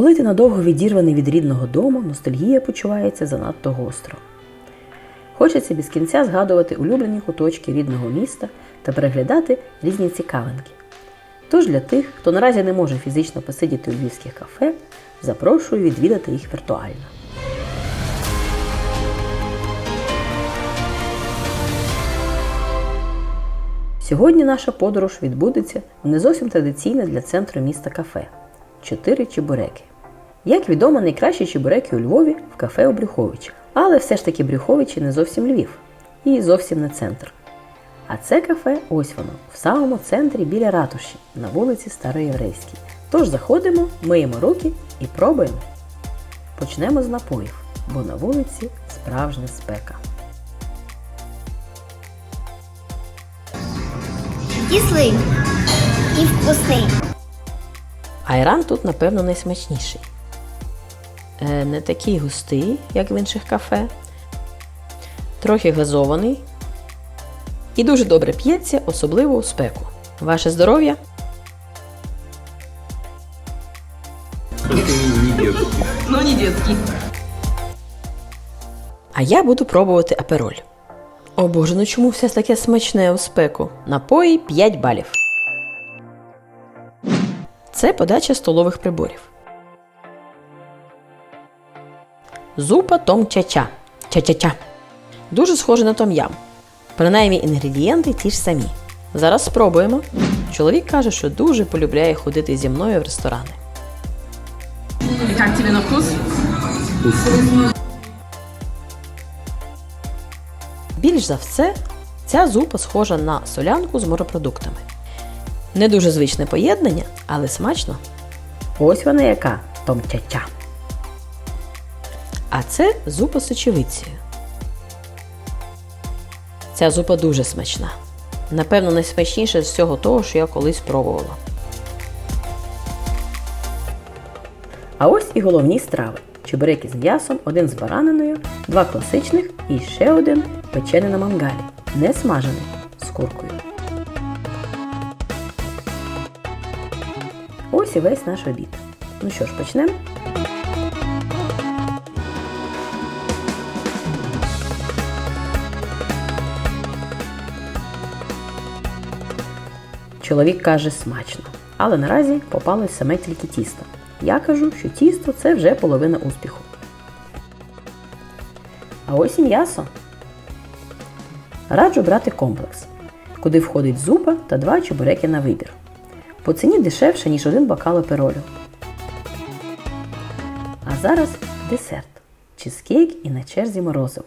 Коли ти надовго відірваний від рідного дому, ностальгія почувається занадто гостро. Хочеться без кінця згадувати улюблені куточки рідного міста та переглядати різні цікавинки. Тож для тих, хто наразі не може фізично посидіти у львівських кафе, запрошую відвідати їх віртуально. Сьогодні наша подорож відбудеться в не зовсім традиційне для центру міста кафе чотири чебуреки. Як відомо, найкращі чебуреки у Львові в кафе у Брюховичі. Але все ж таки Брюховичі не зовсім Львів і зовсім не центр. А це кафе ось воно, в самому центрі біля ратуші, на вулиці Староєврейській. Тож заходимо, миємо руки і пробуємо. Почнемо з напоїв, бо на вулиці справжня спека. Кислий і вкусний. Айран тут, напевно, найсмачніший. Е, не такий густий, як в інших кафе, трохи газований і дуже добре п'ється, особливо у спеку. Ваше здоров'я! Только не детский. А я буду пробувати апероль. О боже, ну чому все таке смачне у спеку? Напої 5 балів. Це подача столових приборів. Зупа том чача. Ча-ча-ча. Дуже схоже на том-ям. Принаймні інгредієнти ті ж самі. Зараз спробуємо. Чоловік каже, що дуже полюбляє ходити зі мною в ресторани. Как тебе на вкус? Більш за все, ця зупа схожа на солянку з морепродуктами. Не дуже звичне поєднання, але смачно. Ось вона яка томчача. А це зупа з сочевицею. Ця зупа дуже смачна. Напевно, найсмачніша з всього того, що я колись пробувала. А ось і головні страви: чебуреки з м'ясом, один з бараниною, два класичних і ще один печений на мангалі, не смажений з куркою. Ось і весь наш обід. Ну що ж, почнемо? Чоловік каже смачно, але наразі попалось саме тільки тісто. Я кажу, що тісто це вже половина успіху. А ось і м'ясо. Раджу брати комплекс, куди входить зупа та два чебуреки на вибір. По ціні дешевше, ніж один бокал аперолю. А зараз десерт. Чизкейк і на черзі морозиво.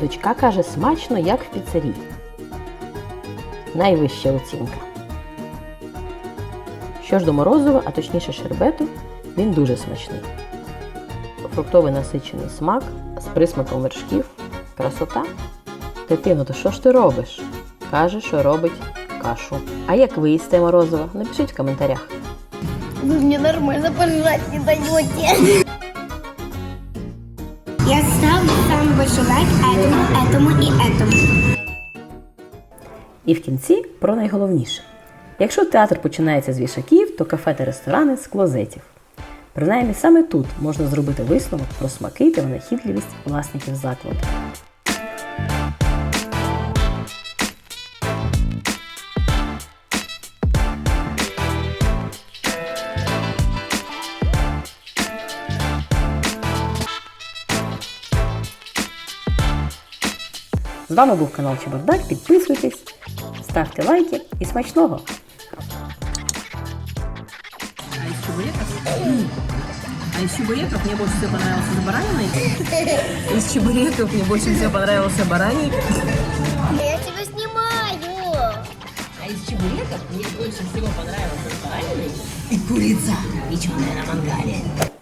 Дочка каже смачно, як в піцерії. Найвища оцінка. Що ж до морозива, а точніше шербету, він дуже смачний. Фруктовий насичений смак з присмаком вершків. Красота. Дитино, то що ж ти робиш? Каже, що робить кашу. А як ви їсте морозиво? Напишіть в коментарях. Вы мне нормально пожрать не даете. Я ставлю самый большой лайк этому, этому и этому. І в кінці про найголовніше. Якщо театр починається з вішаків, то кафе та ресторани з клозетів. Принаймні саме тут можна зробити висновок про смаки та винахідливість власників закладу. З вами був канал Чебардак. Підписуйтесь, ставте лайки і смачного! А из чебуреков? А из чебуреков мне больше всего понравился с бараниной. Из чебуреков мне больше всего понравился бараний. Я тебя снимаю. А из чебуреков мне больше всего понравился с бараниной. И курица, печеная на мангале.